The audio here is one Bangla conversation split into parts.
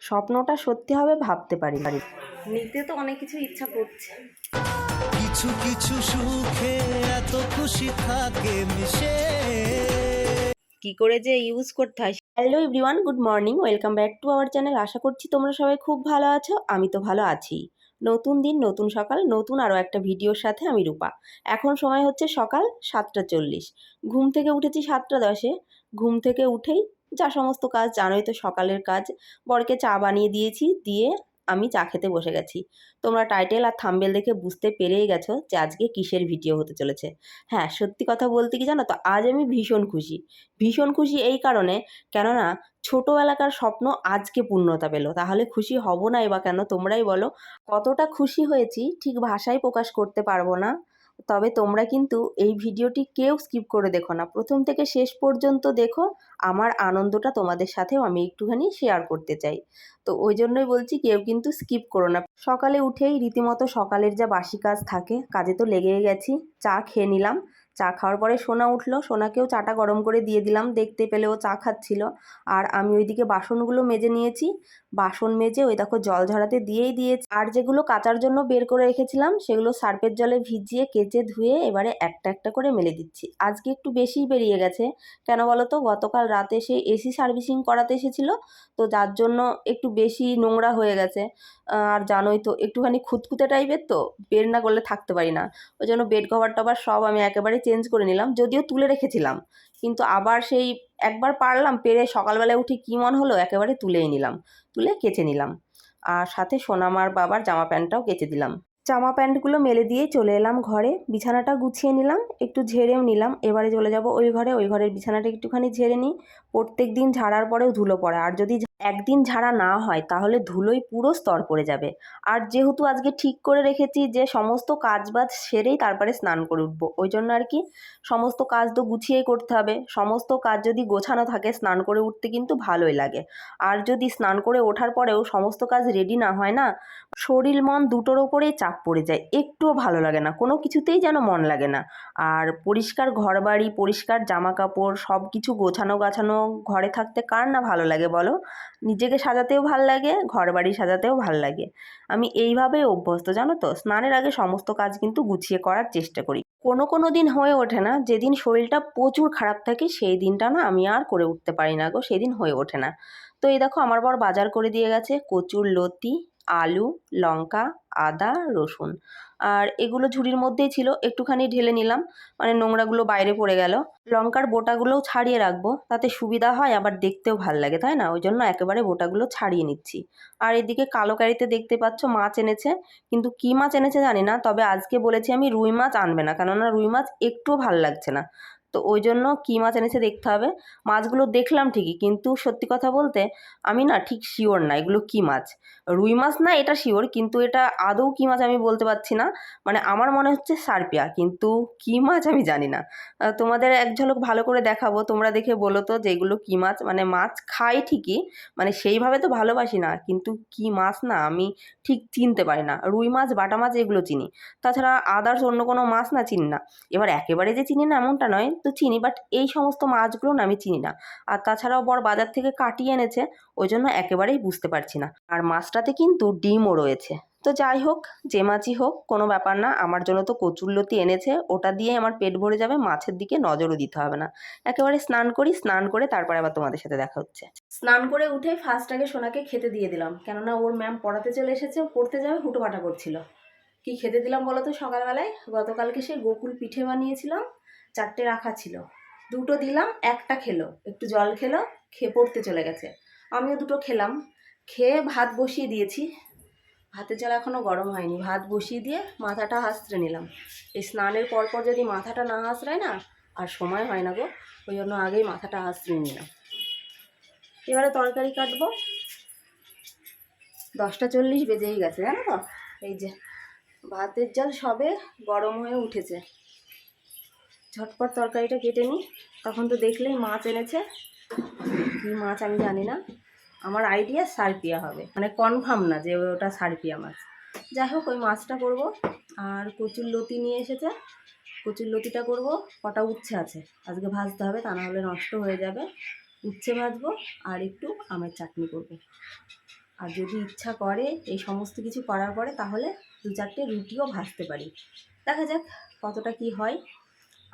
স্বপ্নটা সত্যি হবে ভাবতে পারি পারি নিতে তো অনেক কিছু ইচ্ছা করছে। কিছু কিছু সুখে এত খুশি থাকে মিশে। কি করে যে ইউজ করতে হয়। Hello everyone good morning welcome back to our channel আশা করছি তোমরা সবাই খুব ভালো আছো আমি তো ভালো আছি। নতুন দিন নতুন সকাল নতুন আরও একটা ভিডিওর সাথে আমি রূপা। এখন সময় হচ্ছে সকাল সাতটা চল্লিশ। ঘুম থেকে উঠেছি সাতটা দশে। ঘুম থেকে উঠেই যা সমস্ত কাজ, জানোই তো সকালের কাজ। বরকে চা বানিয়ে দিয়েছি, দিয়ে আমি চা খেতে বসে গেছি। তোমরা টাইটেল আর থাম্বেল দেখে বুঝতে পেরেই গেছো যে আজকে কিসের ভিডিও হতে চলেছে। হ্যাঁ সত্যি কথা বলতে কি জানো তো, আজ আমি ভীষণ খুশি। ভীষণ খুশি এই কারণে, কেননা ছোটোবেলাকার স্বপ্ন আজকে পূর্ণতা পেল। তাহলে খুশি হব না বা কেন? তোমরাই বলো। কতটা খুশি হয়েছি, ঠিক ভাষায় প্রকাশ করতে পারব না। তবে তোমরা কিন্তু এই ভিডিওটি কেউ স্কিপ করে দেখো না। প্রথম থেকে শেষ পর্যন্ত দেখো, আমার আনন্দটা তোমাদের সাথেও আমি একটুখানি শেয়ার করতে চাই। তো ওই জন্যই বলছি, কেউ কিন্তু স্কিপ করো না। সকালে উঠেই রীতিমতো সকালের যা বাসি কাজ থাকে, কাজে তো লেগেই গেছি, চা খেয়ে নিলাম। চা খাওয়ার পরে সোনা উঠল। সোনাকেও চাটা গরম করে দিয়ে দিলাম। দেখতে পেলে ও চা খাচ্ছিল। আর আমি ওইদিকে বাসনগুলো মেজে নিয়েছি। বাসন মেজে ওই দেখো জল ঝরাতে দিয়েই দিয়েছি। আর যেগুলো কাচার জন্য বের করে রেখেছিলাম, সেগুলো সার্ফের জলে ভিজিয়ে কেচে ধুয়ে এবারে একটা একটা করে মেলে দিচ্ছি। আজকে একটু বেশিই বেরিয়ে গেছে। কেন বলো তো? গতকাল রাতে সে এসি সার্ভিসিং করাতে এসেছিল। তো যার জন্য একটু বেশি নোংরা হয়ে গেছে। আর জানোই তো, একটুখানি খুঁতখুঁতে টাইপের তো। বের না করলে থাকতে পারি না। ওই জন্য বেড কভার টভার সব আমি একেবারে চেঞ্জ করে নিলাম, যদিও তুলে রেখেছিলাম। কিন্তু আবার সেই একবার পারলাম, পেরে সকালবেলায় উঠে কী মন হলো, একেবারে তুলেই নিলাম, তুলে কেচে নিলাম। আর সাথে সোনামার বাবার জামা প্যান্টটাও কেচে দিলাম। জামা প্যান্টগুলো মেলে দিয়ে চলে এলাম ঘরে, বিছানাটা গুছিয়ে নিলাম, একটু ঝেড়েও নিলাম, এবারে চলে যাব ওই ঘরে, ওই ঘরের বিছানাটা একটুখানি ঝেড়ে নিই, প্রত্যেক দিন ঝাড়ার পরেও ধুলো পড়ে, আর যদি একদিন ঝাড়া না হয়, তাহলে ধুলোই পুরো স্তর পড়ে যাবে। আর যেহেতু আজকে ঠিক করে রেখেছি যে সমস্ত কাজ বাজ সেরেই তারপরে স্নান করে উঠবো, ওই জন্য আর কি সমস্ত কাজ তো গুছিয়েই করতে হবে। সমস্ত কাজ যদি গোছানো থাকে, স্নান করে উঠতে কিন্তু ভালোই লাগে। আর যদি স্নান করে ওঠার পরেও সমস্ত কাজ রেডি না হয় না, শরীর মন দুটোর ওপরেই চাপ পড়ে যায়, একটুও ভালো লাগে না, কোনো কিছুতেই যেন মন লাগে না। আর পরিষ্কার ঘর বাড়ি পরিষ্কার জামা কাপড় সব কিছু গোছানো গাছানো ঘরে থাকতে কার না ভালো লাগে বলো? নিজেকে সাজাতেও ভালো লাগে ঘর বাড়ি সাজাতেও ভালো লাগে। আমি এইভাবেই অভ্যস্ত, জানো তো? স্নানের আগে সমস্ত কাজ কিন্তু গুছিয়ে করার চেষ্টা করি। কোনো কোনো দিন হয়ে ওঠে না, যেদিন শরীরটা প্রচুর খারাপ থাকে সেই দিনটা না আমি আর করে উঠতে পারি না গো, সেদিন হয়ে ওঠে না। তো এই দেখো আমার বর বাজার করে দিয়ে গেছে কচুর লতি, আলু, লঙ্কা, আদা, রসুন। আর এগুলো ঝুড়ির মধ্যেই ছিল, একটুখানি ঢেলে নিলাম মানে নোংরাগুলো বাইরে পড়ে গেল। লঙ্কার বোটাগুলোও ছাড়িয়ে রাখব, তাতে সুবিধা হয়, আবার দেখতেও ভালো লাগে, তাই না? ওই জন্য একেবারে বোটাগুলো ছাড়িয়ে নিচ্ছি। আর এদিকে কালো কারিতে দেখতে পাচ্ছ মাছ এনেছে, কিন্তু কী মাছ এনেছে জানি না, তবে আজকে বলেছি আমি রুই মাছ আনবে না, কেননা রুই মাছ একটুও ভালো লাগছে না। তো ওই জন্য কী মাছ এনেছে দেখতে হবে। মাছগুলো দেখলাম ঠিকই, কিন্তু সত্যি কথা বলতে আমি না ঠিক শিওর না এগুলো কী মাছ। রুই মাছ না এটা শিওর কিন্তু এটা আদৌ কী মাছ আমি বলতে পারছি না। মানে আমার মনে হচ্ছে সারপিয়া, কিন্তু কী মাছ আমি জানি না। তোমাদের এক ঝলক ভালো করে দেখাবো, তোমরা দেখে বলো তো যে এগুলো কী মাছ। মানে মাছ খাই ঠিকই মানে সেইভাবে তো ভালোবাসি না, কিন্তু কী মাছ না আমি ঠিক চিনতে পারি না। রুই মাছ, বাটা মাছ এগুলো চিনি। তাছাড়া আদার্স অন্য কোনো মাছ না চিনি না। এবার একেবারে যে চিনি না এমনটা নয় তো চিনি বাট এই সমস্ত মাছগুলো না আমি চিনি না। আর তাছাড়াও বর বাজার থেকে কাটিয়ে এনেছে, ওই জন্য একেবারেই বুঝতে পারছি না। আর মাছটাতে কিন্তু ডিমও রয়েছে। তো যাই হোক, যে মাছই হোক, কোনো ব্যাপার না, আমার জন্য তো কচুরলতি এনেছে, ওটা দিয়ে আমার পেট ভরে যাবে, মাছের দিকে নজরও দিতে হবে না। একেবারে স্নান করি, স্নান করে তারপরে আবার তোমাদের সাথে দেখা হচ্ছে। স্নান করে উঠে ফার্স্ট আগে সোনাকে খেতে দিয়ে দিলাম, কেননা ওর ম্যাম পড়াতে চলে এসেছে, ও পড়তে যাবে হুটোপাটা করছিল। কি খেতে দিলাম বলো তো সকালবেলায়? গতকালকে সেই গোকুল পিঠে বানিয়েছিলাম চারটে রাখা ছিল। দুটো দিলাম, একটা খেলো। একটু জল খেলো, খেয়ে পড়তে চলে গেছে। আমিও দুটো খেলাম। খেয়ে ভাত বসিয়ে দিয়েছি। ভাতের জল এখনও গরম হয়নি। ভাত বসিয়ে দিয়ে মাথাটা হাসড়ে নিলাম। এই স্নানের পরপর যদি মাথাটা না হাসড়ায় না, আর সময় হয় না গো, ওই জন্য আগেই মাথাটা হাসড়ে নিলাম। এবারে তরকারি কাটবো। দশটা চল্লিশ বেজেই গেছে, জানো তো? এই যে ভাতের জল সবে গরম হয়ে উঠেছে। ঝটপট তরকারিটা কেটে নিই। তখন তো দেখলেই মাছ এনেছে। কী মাছ আমি জানি না। আমার আইডিয়া সারপিয়া হবে। মানে কনফার্ম না যে ওটা সারপিয়া মাছ। যাই হোক, ওই মাছটা করব। আর কচুর লতি নিয়ে এসেছে। কচুর লতিটা করব। কটা উচ্ছে আছে। আজকে ভাজতে হবে, তা না হলে নষ্ট হয়ে যাবে। উচ্ছে ভাজবো আর একটু আমের চাটনি করব। আর যদি ইচ্ছা করে, এই সমস্ত কিছু করার পরে, তাহলে দু চারটে রুটিও ভাজতে পারি। দেখা যাক কতটা কি হয়।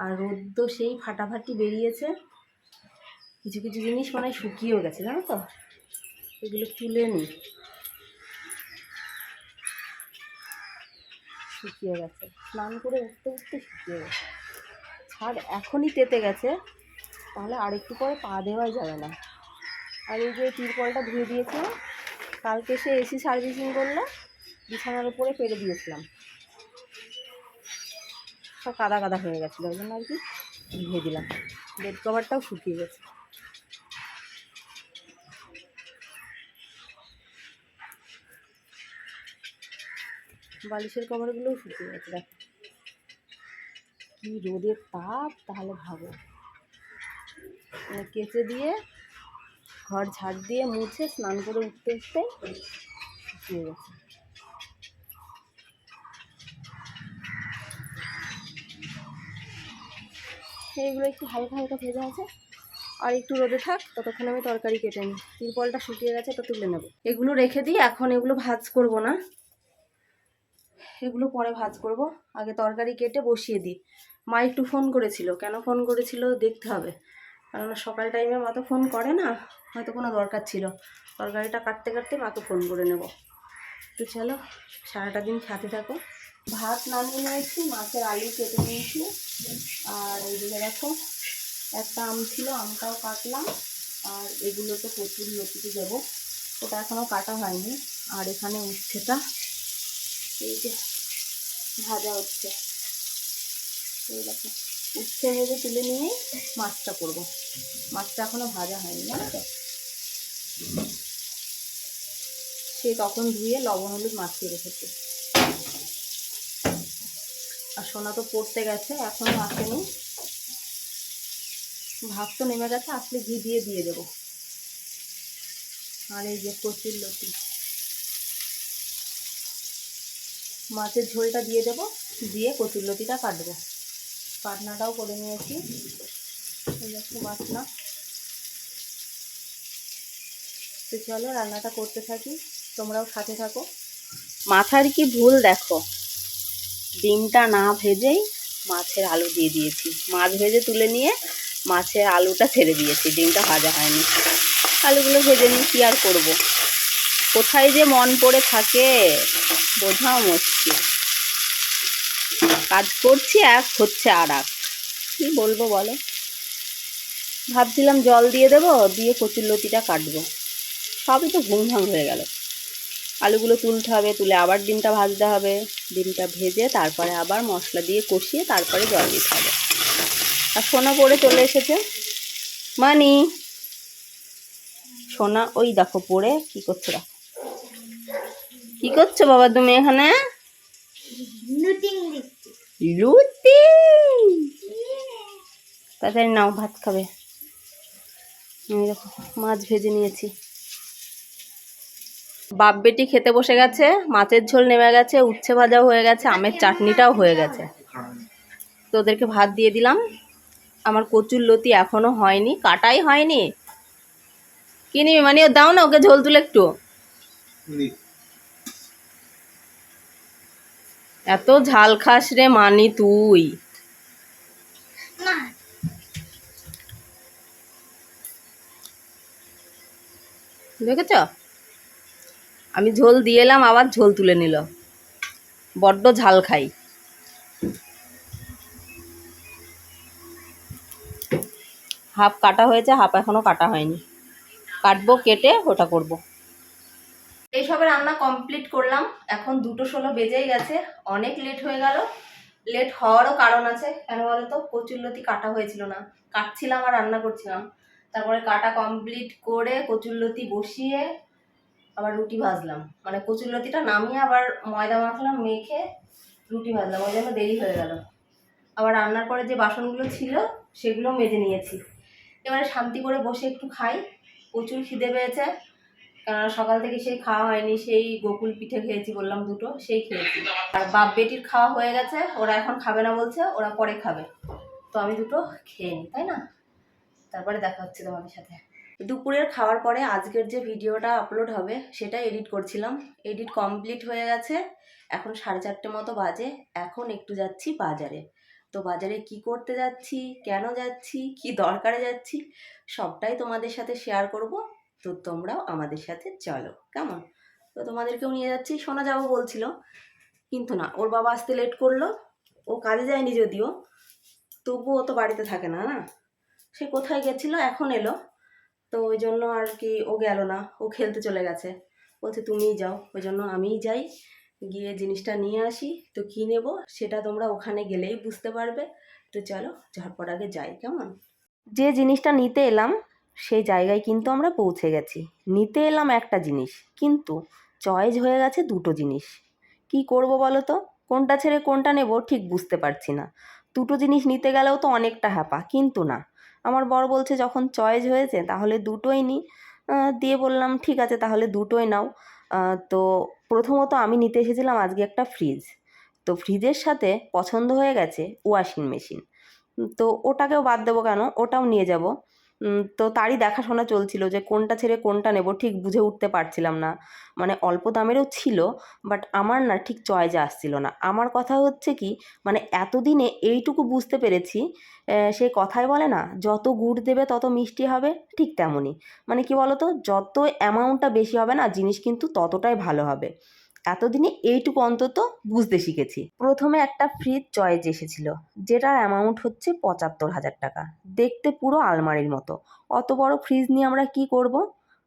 আর রোদ তো সেই ফাটাফাটি বেরিয়েছে। কিছু কিছু জিনিস মনে শুকিয়েও গেছে, জানো তো? এগুলো তুলে নিই শুকিয়ে গেছে। স্নান করে উঠতে উঠতে শুকিয়ে গেছে। ছাদ এখনই তেতে গেছে, তাহলে আর একটু পরে পা দেওয়াই যাবে না। আর এই যে তিরপলটা ধুয়ে দিয়েছিলাম, কালকে সে এসি সার্ভিসিং করল, বিছানার উপরে পেরে দিয়েছিলাম। সব কাদা কাদা হয়ে গেছিল, ওই জন্য আর কি ধুয়ে দিলাম। বেড কভারটাও শুকিয়ে গেছে। বালিশের কভারগুলোও শুকিয়ে গেছে, দেখো। কি রোদের তাপ, তাহলে ভাবো। কেচে দিয়ে, ঘর ঝাড় দিয়ে, মুছে, স্নান করে উঠতে উঠতে শুকিয়ে গেছে। এইগুলো একটু হালকা হালকা ভেজা আছে। আর একটু রোদে থাক, ততক্ষণ আমি তরকারি কেটে নিই। তিরপলটা শুকিয়ে গেছে, তো তুলে নেব। এগুলো রেখে দিই, এখন এগুলো ভাজ করব না। এগুলো পরে ভাজ করব। আগে তরকারি কেটে বসিয়ে দিই। মা একটু ফোন করেছিল। কেন ফোন করেছিল দেখতে হবে। কারণ সকাল টাইমে মা তো ফোন করে না। হয়তো কোনো দরকার ছিল। তরকারিটা কাটতে কাটতে মাকে ফোন করে নেব। তো চলো, সারাটা দিন খেতে থাকো। ভাত নামিয়ে নিয়েছি, মাছের আলু কেটে নিয়েছি। আর এইদিকে দেখো, একটা আম ছিল, আমটাও কাটলাম। আর এগুলো তো প্রচুর লতিতে দেবো ওটা এখনও কাটা হয়নি। আর এখানে উচ্ছেটা, এই যে ভাজা হচ্ছে। এই দেখো, উচ্ছে ভেজে তুলে নিয়ে মাছটা করব। মাছটা এখনও ভাজা হয়নি, জানো তো? সে তখন ধুয়ে লবণ হলুদ মাছ রেখেছি। সোনা তো পড়তে গেছে এখনও আসেনি। ভাত তো নেমে গেছে, আসলে ঘি দিয়ে দিয়ে দেবো। আর এই যে কচুর লতি। মাছের ঝোলটা দিয়ে দেবো, দিয়ে কচুর লতিটা কাটবো। পাটনাটাও করে নিয়েছি। দেখো বাটনা তো চলো, রান্নাটা করতে থাকি। তোমরাও সাথে থাকো। মাথার কি ভুল দেখো? ডিমটা না ভেজেই মাছের আলু দিয়ে দিয়েছি। মাছ ভেজে তুলে নিয়ে মাছের আলুটা ছেড়ে দিয়েছি। ডিমটা ভাজা হয়নি। আলুগুলো ভেজে নিই, কী আর করব? কোথায় যে মন পড়ে থাকে বোঝাও মুশকিল। কাজ করছি, এক হচ্ছে আর এক। কী বলব বলো? ভাবছিলাম জল দিয়ে দেবো, দিয়ে কচুর লতিটা কাটবো। সবই তো ঘুমঘাম হয়ে গেল। আলুগুলো তুলতে হবে, তুলে আবার ডিমটা ভাজতে হবে। ডিমটা ভেজে তারপরে আবার মশলা দিয়ে কষিয়ে তারপরে জল দিতে হবে। আর সোনা পড়ে চলে এসেছে। মানি, সোনা ওই দেখো পড়ে, কি করছে দেখো। কি করছ বাবা তুমি এখানে? লুতি তাড়াতাড়ি নাও, ভাত খাবে। দেখো, মাছ ভেজে নিয়েছি। বাপ বেটি খেতে বসে গেছে মাছের ঝোল নেমে গেছে উচ্ছে ভাজাও হয়ে গেছে আমের চাটনিটাও হয়ে গেছে। তো ওদেরকে ভাত দিয়ে দিলাম। আমার কচুর লতি এখনও হয়নি কাটাই হয়নি। কি নিবি মানে ও দাও না ওকে ঝোল তুলে একটু। এত ঝাল খাস রে মানি তুই। দেখেছ? আমি ঝোল দিয়ে এলাম, আবার ঝোল তুলে নিল। বড্ড ঝাল খাই। হাফ কাটা হয়েছে, হাফ এখনও কাটা হয়নি। কাটবো, কেটে ওটা করব। এইসবে রান্না কমপ্লিট করলাম। এখন দুটো ষোলো বেজেই গেছে, অনেক লেট হয়ে গেল। লেট হওয়ারও কারণ আছে। কেন বলো তো কচুরলতি কাটা হয়েছিল না। কাটছিলাম আর রান্না করছিলাম। তারপরে কাটা কমপ্লিট করে কচুরলতি বসিয়ে আবার রুটি ভাজলাম। মানে কচুর লতিটা নামিয়ে আবার ময়দা মাখলাম, মেখে রুটি ভাজলাম। ওই জন্য দেরি হয়ে গেল। আবার রান্নার পরে যে বাসনগুলো ছিল, সেগুলো মেজে নিয়েছি। এবারে শান্তি করে বসে একটু খাই। প্রচুর খিদে পেয়েছে। কেননা সকাল থেকে সেই খাওয়া হয়নি, সেই গোকুল পিঠে খেয়েছি বললাম দুটো, সেই খেয়েছি। আর বাপ বেটির খাওয়া হয়ে গেছে, ওরা এখন খাবে না বলছে, ওরা পরে খাবে। তো আমি দুটো খেয়ে নিই, তাই না? তারপরে দেখা হচ্ছে তোমাদের সাথে। দুপুরের খাওয়ার পরে আজকের যে ভিডিওটা আপলোড হবে, সেটা এডিট করছিলাম। এডিট কমপ্লিট হয়ে গেছে। এখন সাড়ে চারটে মতো বাজে। এখন একটু যাচ্ছি বাজারে। তো বাজারে কি করতে যাচ্ছি, কেন যাচ্ছি, কি দরকারে যাচ্ছি, সবটাই তোমাদের সাথে শেয়ার করব। তো তোমরাও আমাদের সাথে চলো, কেমন? তো তোমাদেরকেও নিয়ে যাচ্ছি। শোনা যাব বলছিল, কিন্তু না, ওর বাবা আসতে লেট করল। ও কাজে যায়নি যদিও। তবুও তো বাড়িতে থাকে না না? সে কোথায় গেছিল, এখন এলো। তো ওই জন্য আর কি ও গেল না। ও খেলতে চলে গেছে। বলছে, তুমিই যাও। ওই জন্য আমিই যাই। গিয়ে জিনিসটা নিয়ে আসি। তো কী নেব সেটা তোমরা ওখানে গেলেই বুঝতে পারবে। তো চলো, ঝটপট আগে যাই, কেমন? যে জিনিসটা নিতে এলাম, সেই জায়গায় কিন্তু আমরা পৌঁছে গেছি। নিতে এলাম একটা জিনিস, কিন্তু চয়েস হয়ে গেছে দুটো জিনিস। কি করব বলো তো? কোনটা ছেড়ে কোনটা নেব ঠিক বুঝতে পারছি না। দুটো জিনিস নিতে গেলেও তো অনেকটা হ্যাপা, কিন্তু না। আমার বর বলছে, যখন চয়েস হয়েছে, তাহলে দুটোই নিই দিয়ে বললাম, ঠিক আছে, তাহলে দুটোই নাও। তো প্রথমত আমি নিতে এসেছিলাম আজকে একটা ফ্রিজ তো ফ্রিজের সাথে পছন্দ হয়ে গেছে ওয়াশিং মেশিন তো ওটাকেও বাদ দেবো কেন? ওটাও নিয়ে যাব। তো তারই দেখাশোনা চলছিল যে কোনটা ছেড়ে কোনটা নেব, ঠিক বুঝে উঠতে পারছিলাম না। মানে অল্প দামেরও ছিল বাট আমার না ঠিক চয়েজে আসছিল না। আমার কথা হচ্ছে কি মানে এতদিনে এইটুকু বুঝতে পেরেছি সে কথাই বলে না, যত গুড় দেবে তত মিষ্টি হবে, ঠিক তেমনই। মানে কি বলতো, যত অ্যামাউন্টটা বেশি হবে না, জিনিস কিন্তু ততটাই ভালো হবে। এতদিনে এইটুকু অন্তত বুঝতে শিখেছি। প্রথমে একটা ফ্রিজ চয়েস এসেছিল, যেটার অ্যামাউন্ট হচ্ছে পঁচাত্তর হাজার টাকা। দেখতে পুরো আলমারির মতো। অত বড় ফ্রিজ নিয়ে আমরা কি করব?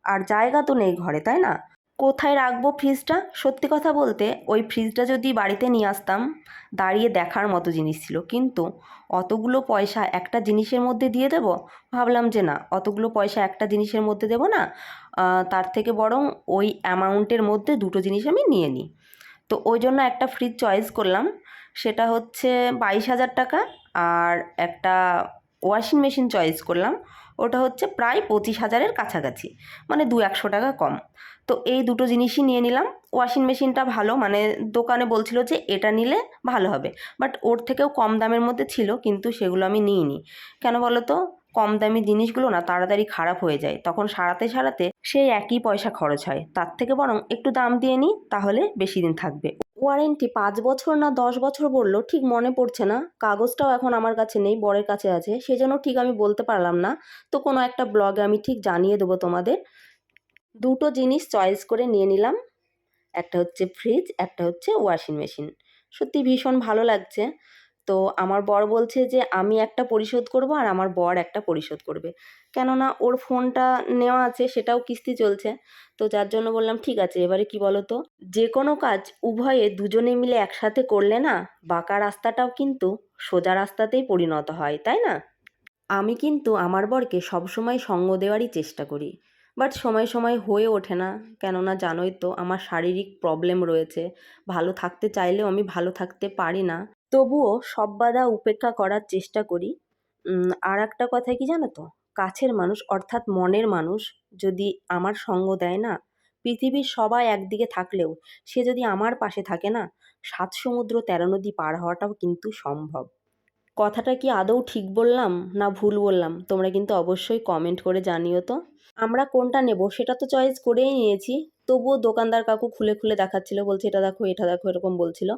আর জায়গা তো নেই ঘরে, তাই না? কোথায় রাখব ফ্রিজটা? সত্যি কথা বলতে, ওই ফ্রিজটা যদি বাড়িতে নিয়ে আসতাম, দাঁড়িয়ে দেখার মতো জিনিস ছিল। কিন্তু অতগুলো পয়সা একটা জিনিসের মধ্যে দিয়ে দেব? ভাবলাম যে না, অতগুলো পয়সা একটা জিনিসের মধ্যে দেবো না? তার থেকে বরং ওই অ্যামাউন্টের মধ্যে দুটো জিনিস আমি নিয়ে নিই। তো ওই জন্য একটা ফ্রিজ চয়েস করলাম। সেটা হচ্ছে বাইশ হাজার টাকা আর একটা ওয়াশিং মেশিন চয়েস করলাম। ওটা হচ্ছে প্রায় পঁচিশ হাজারের কাছাকাছি মানে দু একশো টাকা কম। তো এই দুটো জিনিসই নিয়ে নিলাম। ওয়াশিং মেশিনটা ভালো মানে দোকানে বলছিল যে এটা নিলে ভালো হবে। বাট ওর থেকেও কম দামের মধ্যে ছিল, কিন্তু সেগুলো আমি নিইনি। কেন বলো তো? কম দামি জিনিসগুলো না তাড়াতাড়ি খারাপ হয়ে যায়। তখন সারাতে সারাতে সেই একই পয়সা খরচ হয়। তার থেকে বরং একটু দাম দিয়ে নিই, তাহলে বেশি দিন থাকবে। ওয়ারেন্টি পাঁচ বছর না দশ বছর বলল, ঠিক মনে পড়ছে না। কাগজটাও এখন আমার কাছে নেই, বরের কাছে আছে। সেজন্য ঠিক আমি বলতে পারলাম না। তো কোনো একটা ব্লগে আমি ঠিক জানিয়ে দেবো তোমাদের। দুটো জিনিস চয়েস করে নিয়ে নিলাম। একটা হচ্ছে ফ্রিজ, একটা হচ্ছে ওয়াশিং মেশিন। সত্যি ভীষণ ভালো লাগছে। তো আমার বর বলছে যে, আমি একটা পরিশোধ করব আর আমার বর একটা পরিশোধ করবে। কেননা ওর ফোনটা নেওয়া আছে, সেটাও কিস্তি চলছে। তো যার জন্য বললাম, ঠিক আছে, এবারে কি বলো তো যে কোনো কাজ উভয়ে দুজনে মিলে একসাথে করলে না, বাঁকা রাস্তাটাও কিন্তু সোজা রাস্তাতেই পরিণত হয়, তাই না? আমি কিন্তু আমার বরকে সবসময় সঙ্গ দেওয়ারই চেষ্টা করি, বাট সময় সময় হয়ে ওঠে না। কেননা জানোই তো, আমার শারীরিক প্রবলেম রয়েছে। ভালো থাকতে চাইলেও আমি ভালো থাকতে পারি না। তবুও সব বাধা উপেক্ষা করার চেষ্টা করি। আর একটা কথা কি জানো তো? কাছের মানুষ অর্থাৎ মনের মানুষ যদি আমার সঙ্গ দেয় না, পৃথিবীর সবাই একদিকে থাকলেও সে যদি আমার পাশে থাকে না, সাত সমুদ্র তেরো নদী পার হওয়াটাও কিন্তু সম্ভব। কথাটা কি আদৌ ঠিক বললাম না ভুল বললাম? তোমরা কিন্তু অবশ্যই কমেন্ট করে জানিও তো। আমরা কোনটা নেব? সেটা তো চয়েস করেই নিয়েছি। তবুও দোকানদার কাকু খুলে খুলে দেখাচ্ছিল, বলছে, এটা দেখো এটা দেখো, এরকম বলছিল।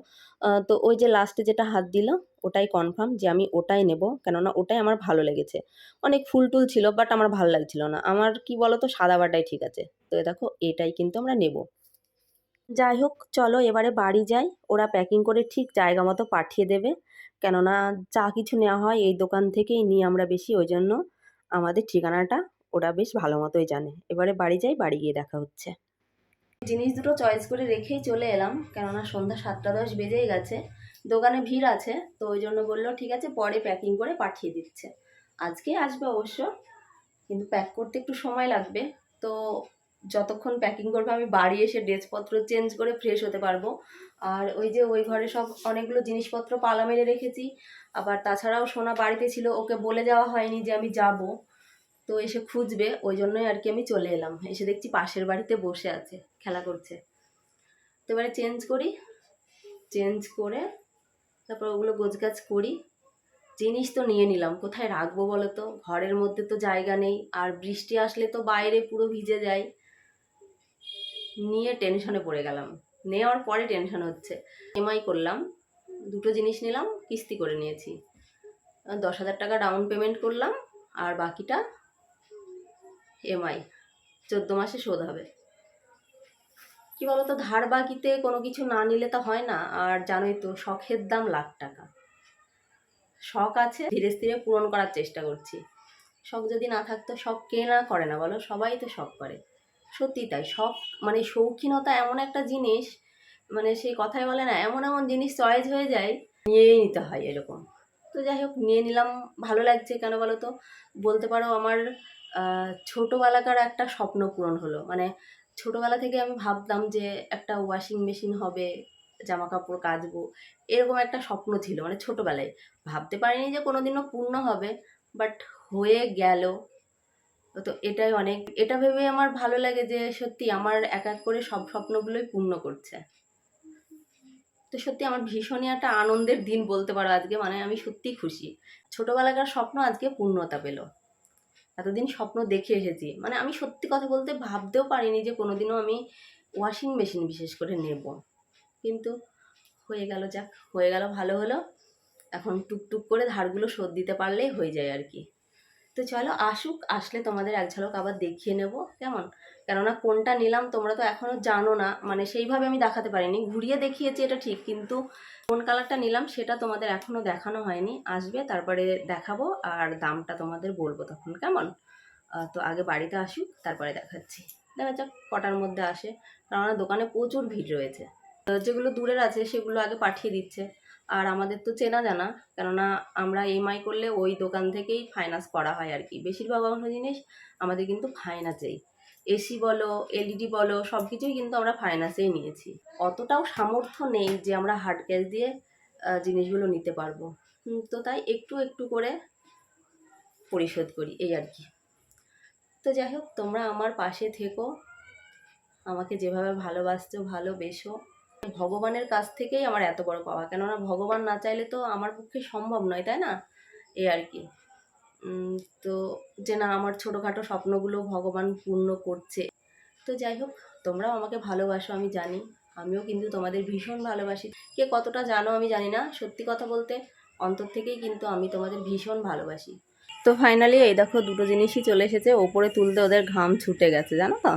তো ওই যে লাস্টে যেটা হাত দিল, ওটাই কনফার্ম যে আমি ওটাই নেব, কেননা ওটাই আমার ভালো লেগেছে। অনেক ফুল টুল ছিল বাট আমার ভালো লাগছিল না। আমার কি বলো তো সাদা বাটাই ঠিক আছে। তো দেখো, এটাই কিন্তু আমরা নেব। যাই হোক, চলো এবারে বাড়ি যাই। ওরা প্যাকিং করে ঠিক জায়গা মতো পাঠিয়ে দেবে। কেননা যা কিছু নেওয়া হয় এই দোকান থেকেই নিই আমরা বেশি, ওই জন্য আমাদের ঠিকানাটা ওরা বেশ ভালো মতোই জানে। এবারে বাড়ি যাই, বাড়ি গিয়ে দেখা হচ্ছে। জিনিস দুটো চয়েস করে রেখেই চলে এলাম, কেননা সন্ধ্যা সাতটা দশ বেজেই গেছে। দোকানে ভিড় আছে, তো ওই জন্য বলল, ঠিক আছে, পরে প্যাকিং করে পাঠিয়ে দিচ্ছে। আজকে আসবে অবশ্য, কিন্তু প্যাক করতে একটু সময় লাগবে। তো যতক্ষণ প্যাকিং করবে, আমি বাড়ি এসে ড্রেসপত্র চেঞ্জ করে ফ্রেশ হতে পারব। আর ওই যে ওই ঘরে সব অনেকগুলো জিনিসপত্র পালা মেরে রেখেছি। আবার তাছাড়াও সোনা বাড়িতে ছিল, ওকে বলে যাওয়া হয়নি যে আমি যাব। তো এসে খুঁজবে, ওই জন্যই আর কি আমি চলে এলাম। এসে দেখছি পাশের বাড়িতে বসে আছে, খেলা করছে। তো এবারে চেঞ্জ করি। চেঞ্জ করে তারপর ওগুলো গোছগাছ করি। জিনিস তো নিয়ে নিলাম, কোথায় রাখব বলো তো ঘরের মধ্যে তো জায়গা নেই, আর বৃষ্টি আসলে তো বাইরে পুরো ভিজে যায়। নিয়ে টেনশনে পড়ে গেলাম। নেওয়ার পরে টেনশন হচ্ছে। এমআই করলাম, দুটো জিনিস নিলাম, কিস্তি করে নিয়েছি। দশ হাজার টাকা ডাউন পেমেন্ট করলাম, আর বাকিটা এমআই চোদ্দ মাসে শোধ হবে। কি বলতো, ধার বাকিতে কোনো কিছু না নিলে তো হয় না, আর জানোই তো, শখের দাম লাখ টাকা। শখ আছে, ধীরে ধীরে পূরণ করার চেষ্টা করছি। শখ যদি না থাকতো, শখ কে না করে না বলো? সবাই তো শখ করে। সত্যি তাই, শখ মানে শৌখিনতা এমন একটা জিনিস মানে সেই কথাই বলে না, এমন এমন জিনিস চয়েস হয়ে যায়, নিয়েই নিতে হয় এরকম। তো যাই হোক, নিয়ে নিলাম, ভালো লাগছে কেন বলো তো? বলতে পারো আমার ছোটোবেলাকার একটা স্বপ্ন পূরণ হলো। মানে ছোটোবেলা থেকে আমি ভাবতাম যে একটা ওয়াশিং মেশিন হবে জামা কাপড় কাচবো, এরকম একটা স্বপ্ন ছিল মানে ছোটোবেলায়। ভাবতে পারিনি যে কোনোদিনও পূর্ণ হবে বাট হয়ে গেল। তো এটাই অনেক, এটা ভেবে আমার ভালো লাগে যে সত্যি আমার এক এক করে সব স্বপ্নগুলোই পূর্ণ করছে। তো সত্যি আমার ভীষণই একটা আনন্দের দিন বলতে পারো আজকে মানে আমি সত্যিই খুশি। ছোটোবেলাকার স্বপ্ন আজকে পূর্ণতা পেল। এতদিন স্বপ্ন দেখে এসেছি। মানে আমি সত্যি কথা বলতে ভাবতেও পারিনি যে কোনোদিনও আমি ওয়াশিং মেশিন বিশেষ করে নেব। কিন্তু হয়ে গেল, যাক, হয়ে গেল, ভালো হলো। এখন টুকটুক করে ধারগুলো শোধ দিতে পারলেই হয়ে যায় আর কি। তো চলো, আসুক, আসলে তোমাদের এক ঝলক আবার দেখিয়ে নেব, কেমন? কেননা কোনটা নিলাম তোমরা তো এখনও জানো না। মানে সেইভাবে আমি দেখাতে পারিনি। ঘুরিয়ে দেখিয়েছি এটা ঠিক, কিন্তু কোন কালারটা নিলাম সেটা তোমাদের এখনও দেখানো হয়নি। আসবে, তারপরে দেখাবো আর দামটা তোমাদের বলব তখন, কেমন? তো আগে বাড়িতে আসুক, তারপরে দেখাচ্ছি। দেখা যাক কটার মধ্যে আসে। কেননা দোকানে প্রচুর ভিড় রয়েছে। যেগুলো দূরের আছে সেগুলো আগে পাঠিয়ে দিচ্ছে। আর আমাদের তো চেনা জানা, কেননা আমরা ইএমআই করলে ওই দোকান থেকেই ফাইন্যান্স করা হয় আর কি। বেশিরভাগ অন্য জিনিস আমাদের কিন্তু ফাইন্যান্সেই এসি বলো এলইডি বলো সব কিছুই কিন্তু আমরা ফাইন্যান্সেই নিয়েছি। অতটাও সামর্থ্য নেই যে আমরা হার্ড ক্যাশ দিয়ে জিনিসগুলো নিতে পারব। তো তাই একটু একটু করে পরিশোধ করি, এই আর কি। তো যাই হোক, তোমরা আমার পাশে থেকো। আমাকে যেভাবে ভালোবাসছো, ভালোবেসো। ভগবানের কাছ থেকেই আমার এত বড় পাওয়া। কেননা ভগবান না চাইলে তো আমার পক্ষে সম্ভব নয়, তাই না? এই আর কি। তো যে না, আমার ছোটোখাটো স্বপ্নগুলো ভগবান পূর্ণ করছে। তো যাই হোক, তোমরাও আমাকে ভালোবাসো, আমি জানি। আমিও কিন্তু তোমাদের ভীষণ ভালোবাসি। কে কতটা জানো আমি জানি না, সত্যি কথা বলতে অন্তর থেকেই কিন্তু আমি তোমাদের ভীষণ ভালোবাসি। তো ফাইনালি এই দেখো, দুটো জিনিসই চলে এসেছে। ওপরে তুলতে ওদের ঘাম ছুটে গেছে, জানো তো?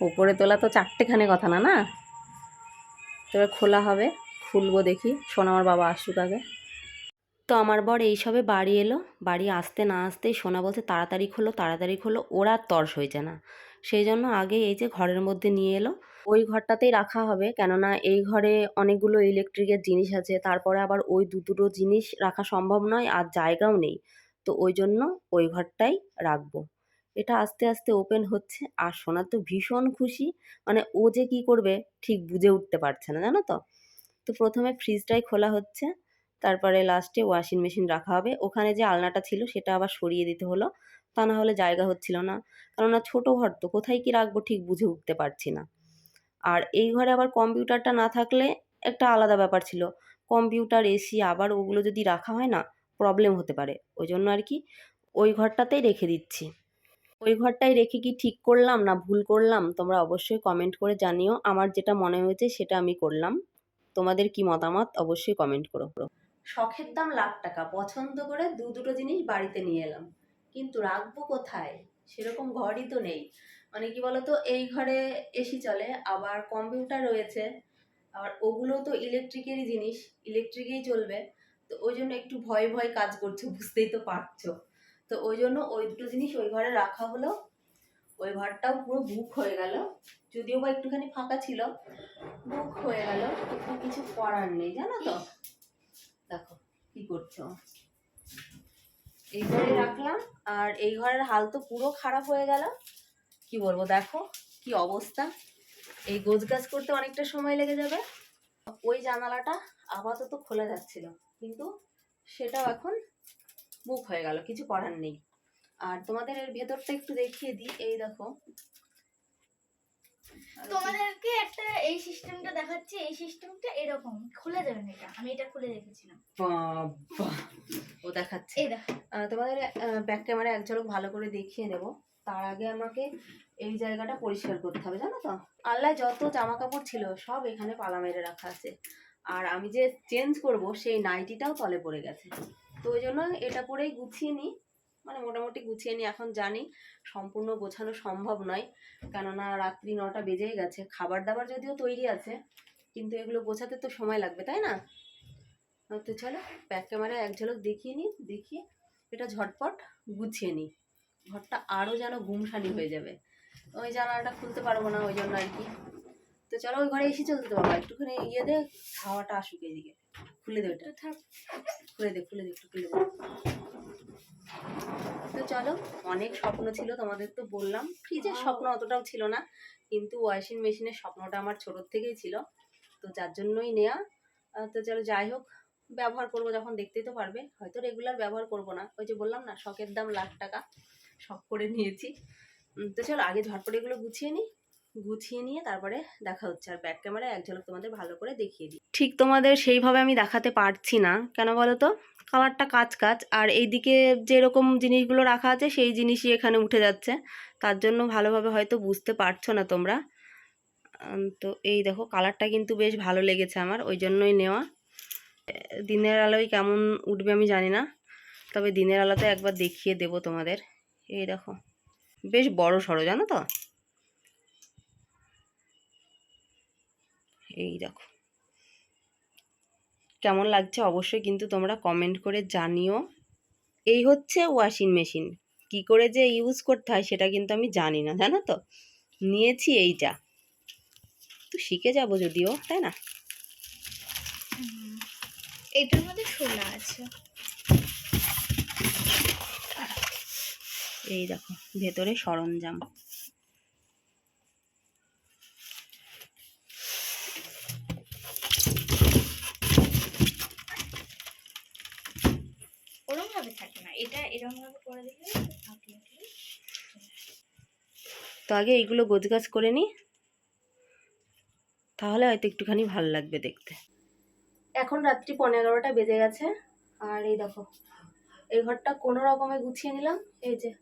ওপরে তোলা তো চারটেখানে কথা না না? তবে খোলা হবে, খুলবো দেখি। সোনামার বাবা আসুক আগে। তো আমার বর এইসবে বাড়ি এলো। বাড়ি আসতে না আসতেই সোনা বলছে, তাড়াতাড়ি খোলো তাড়াতাড়ি খোলো, ওরা আর তর্স হয়েছে না। সেই জন্য আগে এই যে ঘরের মধ্যে নিয়ে এলো। ওই ঘরটাতেই রাখা হবে। কেননা এই ঘরে অনেকগুলো ইলেকট্রিকের জিনিস আছে, তারপরে আবার ওই দু দুটো জিনিস রাখা সম্ভব নয় আর জায়গাও নেই। তো ওই জন্য ওই ঘরটাই রাখব। এটা আস্তে আস্তে ওপেন হচ্ছে আর সোনা তো ভীষণ খুশি। মানে ও যে কি করবে ঠিক বুঝে উঠতে পারছে না, জানো তো? তো প্রথমে ফ্রিজটাই খোলা হচ্ছে। তারপরে লাস্টে ওয়াশিং মেশিন রাখা হবে। ওখানে যে আলনাটা ছিল, সেটা আবার সরিয়ে দিতে হলো। তা না হলে জায়গা হচ্ছিল না। কেননা ছোটো ঘর তো, কোথায় কি রাখব ঠিক বুঝে উঠতে পারছি না। আর এই ঘরে আবার কম্পিউটারটা না থাকলে একটা আলাদা ব্যাপার ছিল। কম্পিউটার এসি আবার ওগুলো যদি রাখা হয় না প্রবলেম হতে পারে। ওই জন্য আর কি ওই ঘরটাতেই রেখে দিচ্ছি। ওই ঘরটাই রেখে কি ঠিক করলাম না ভুল করলাম, তোমরা অবশ্যই কমেন্ট করে জানিও। আমার যেটা মনে হয়েছে সেটা আমি করলাম। তোমাদের কি মতামত অবশ্যই কমেন্ট করো। শখের দাম লাখ টাকা। পছন্দ করে দু দুটো জিনিস বাড়িতে নিয়ে এলাম। কিন্তু রাখব কোথায়? সেরকম ঘরই তো নেই। মানে কি বলতো, এই ঘরে এসি চলে, আবার কম্পিউটার রয়েছে আর ওগুলো তো ইলেকট্রিকেরই জিনিস, ইলেকট্রিকেই চলবে। তো ওই জন্য একটু ভয় ভয় কাজ করছে, বুঝতেই তো পারছ। তো ওই জন্য ওই দুটো জিনিস ওই ঘরে রাখা হলো। ওই ঘরটাও পুরো বুক হয়ে গেল। যদিও বা একটুখানি ফাঁকা ছিল, বুক হয়ে গেল। কিছু করার নেই, জানো তো? দেখো, কি করছ? এই ঘরে রাখলাম, আর এই ঘরের হাল তো পুরো খারাপ হয়ে গেল। কি বলব, দেখো কি অবস্থা। এই গোছ গাছ করতে অনেকটা সময় লেগে যাবে। ওই জানালাটা আপাতত খোলা যাচ্ছিল, কিন্তু সেটাও এখন বুক হয়ে গেল, কিছু করার নেই। আর তোমাদের এর ভেতরটা একটু দেখিয়ে দিই, এই দেখো। তোমাদেরকে একটা এই সিস্টেমটা দেখাচ্ছি এই সিস্টেমটা এরকম। খুলে দেবেন এটা আমি এটা খুলে রেখেছিলাম ও দেখাচ্ছে। তোমাদের ব্যাক ক্যামেরা এক ঝলক ভালো করে দেখিয়ে নেব তার আগে আমাকে এই জায়গাটা পরিষ্কার করতে হবে জানো তো? আল্লাহ যত জামা কাপড় ছিল সব এখানে পালা মেরে রাখা আছে। আর আমি যে চেঞ্জ করব সেই নাইটিটাও তলে পড়ে গেছে। তো ওই জন্য এটা পরেই গুছিয়ে নিই। মানে মোটামুটি গুছিয়ে নিই। এখন জানি সম্পূর্ণ গোছানো সম্ভব নয়। কেননা রাত্রি নটা বেজেই গেছে। খাবার দাবার যদিও তৈরি আছে, কিন্তু এগুলো গোছাতে তো সময় লাগবে, তাই না? তো চলো ব্যাক ক্যামেরায় এক ঝলক দেখিয়ে নিই, দেখিয়ে এটা ঝটপট গুছিয়ে নিই। ঘরটা আরও যেন গুমসানি হয়ে যাবে। ওই জানালাটা খুলতে পারব না, ওই জন্য আর কি। তো চলো, ওই ঘরে এসে চলতে বাবা একটুখানি ইয়ে দে, হাওয়াটা আসুক এদিকে। খুলে দে ওটা থাক। খুলে দে খুলে দে একটু খুলে দে। তো চলো অনেক স্বপ্ন ছিল তোমাদের তো বললাম। ফ্রিজের স্বপ্ন অতটাও ছিল না কিন্তু ওয়াশিং মেশিনের স্বপ্নটা আমার ছোটোর থেকেই ছিল। তো যার জন্যই নেওয়া তো চলো যাই হোক ব্যবহার করব যখন দেখতেই তো পারবে। হয়তো রেগুলার ব্যবহার করব না। ওই যে বললাম না শখের দাম লাখ টাকা। শখ করে নিয়েছি। তো চলো আগে ঝটপট এগুলো গুছিয়ে নিই। গুছিয়ে নিয়ে তারপরে দেখা হচ্ছে। আর ব্যাক ক্যামেরায় এক ঝলক তোমাদের ভালো করে দেখিয়ে দিই। ঠিক তোমাদের সেইভাবে আমি দেখাতে পারছি না, কেন বলো তো কালারটা কাজ কাজ আর এইদিকে যেরকম জিনিসগুলো রাখা আছে সেই জিনিসই এখানে উঠে যাচ্ছে। তার জন্য ভালোভাবে হয়তো বুঝতে পারছ না তোমরা। তো এই দেখো কালারটা কিন্তু বেশ ভালো লেগেছে আমার, ওই জন্যই নেওয়া। দিনের আলোয় কেমন উঠবে আমি জানি না, তবে দিনের আলোতে একবার দেখিয়ে দেব তোমাদের। এই দেখো, বেশ বড় সড়ো, জানো তো? এই দেখো। কেমন লাগছে অবশ্যই কিন্তু তোমরা কমেন্ট করে জানিও। এই হচ্ছে ওয়াশিং মেশিন কি করে যে ইউজ করতে হয় সেটা কিন্তু আমি জানি না জানো তো? নিয়েছি এইটা। তো শিখে যাব যদিও তাই না। এটার মধ্যে শোলা আছে। এই দেখো ভেতরে সরঞ্জাম ওরম ভাবে থাকে না এটা এরকম ভাবে করে দিলে থাকে তো আগে এইগুলো গোছগাছ করে নিই। তাহলে হয়তো একটুখানি ভালো লাগবে দেখতে। এখন রাত্রি পনেরো এগারোটা বেজে গেছে। আর এই দেখো, এই ঘরটা কোনো রকমে গুছিয়ে নিলাম। এই যে,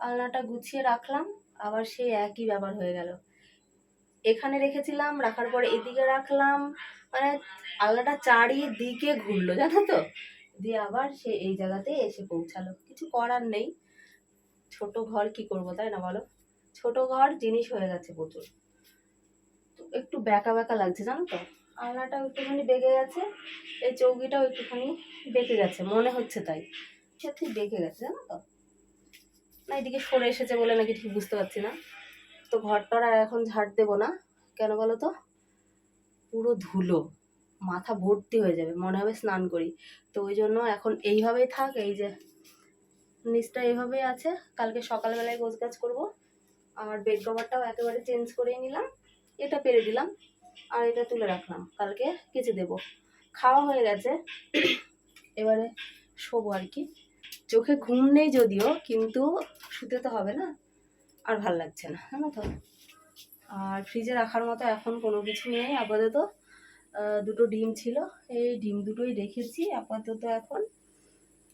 আলনাটা গুছিয়ে রাখলাম। আবার সেই একই ব্যাপার হয়ে গেল। এখানে রেখেছিলাম, রাখার পর এদিকে রাখলাম। মানে আলনাটা চারিদিকে ঘুরলো, জানো তো? দিয়ে আবার সে এই জায়গাতে এসে পৌঁছালো। কিছু করার নেই। ছোট ঘর কি করব, তাই না বলো? ছোট ঘর, জিনিস হয়ে গেছে প্রচুর। তো একটু ব্যাকা ব্যাকা লাগছে, জানো তো? আলনাটাও একটুখানি বেঁকে গেছে, এই চৌকিটাও একটুখানি বেঁকে গেছে, মনে হচ্ছে তাই। সত্যি বেঁকে গেছে, জানো তো? না, এদিকে সরে এসেছে বলে নাকি ঠিক বুঝতে পারছি না। তো ঘরটার আর এখন ঝাড় দেবো না। কেন বলো তো? পুরো ধুলো, মাথা ভর্তি হয়ে যাবে, মনে হবে স্নান করি। তো ওই জন্য এখন এইভাবেই থাক, এই যে, নিচটা এইভাবেই আছে। কালকে সকালবেলায় গোছ গাছ করব। আর বেড কভারটাও একেবারে চেঞ্জ করে নিলাম। এটা পেরে দিলাম আর এটা তুলে রাখলাম। কালকে কেচে দেব। খাওয়া হয়ে গেছে। এবারে শোবো আর কি। চোখে ঘুম নেই যদিও, কিন্তু শুতে তো হবে না। আর ভালো লাগছে না, জানো তো। আর ফ্রিজে রাখার মতো এখন কোনো কিছু নেই। আপাতত দুটো ডিম ছিল। এই ডিম দুটোই রেখেছি। আপাতত এখন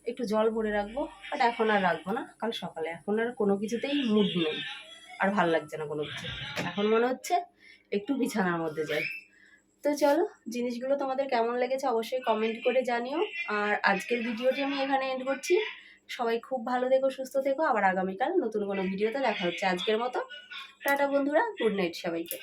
একটু জল ভরে রাখব। বাট এখন আর রাখব না। কাল সকালে। এখন আর কোনো কিছুতেই মুড নেই। আর ভালো লাগছে না কোনো কিছু। এখন মনে হচ্ছে একটু বিছানার মধ্যে যাই। তো চলো, জিনিসগুলো তোমাদের কেমন লেগেছে অবশ্যই কমেন্ট করে জানিও। আর আজকের ভিডিওটি আমি এখানে এন্ড করছি। সবাই খুব ভালো থেকো, সুস্থ থেকো। আবার আগামীকাল নতুন কোনো ভিডিওতে দেখা হচ্ছে। আজকের মতো টাটা বন্ধুরা গুড নাইট সবাইকে।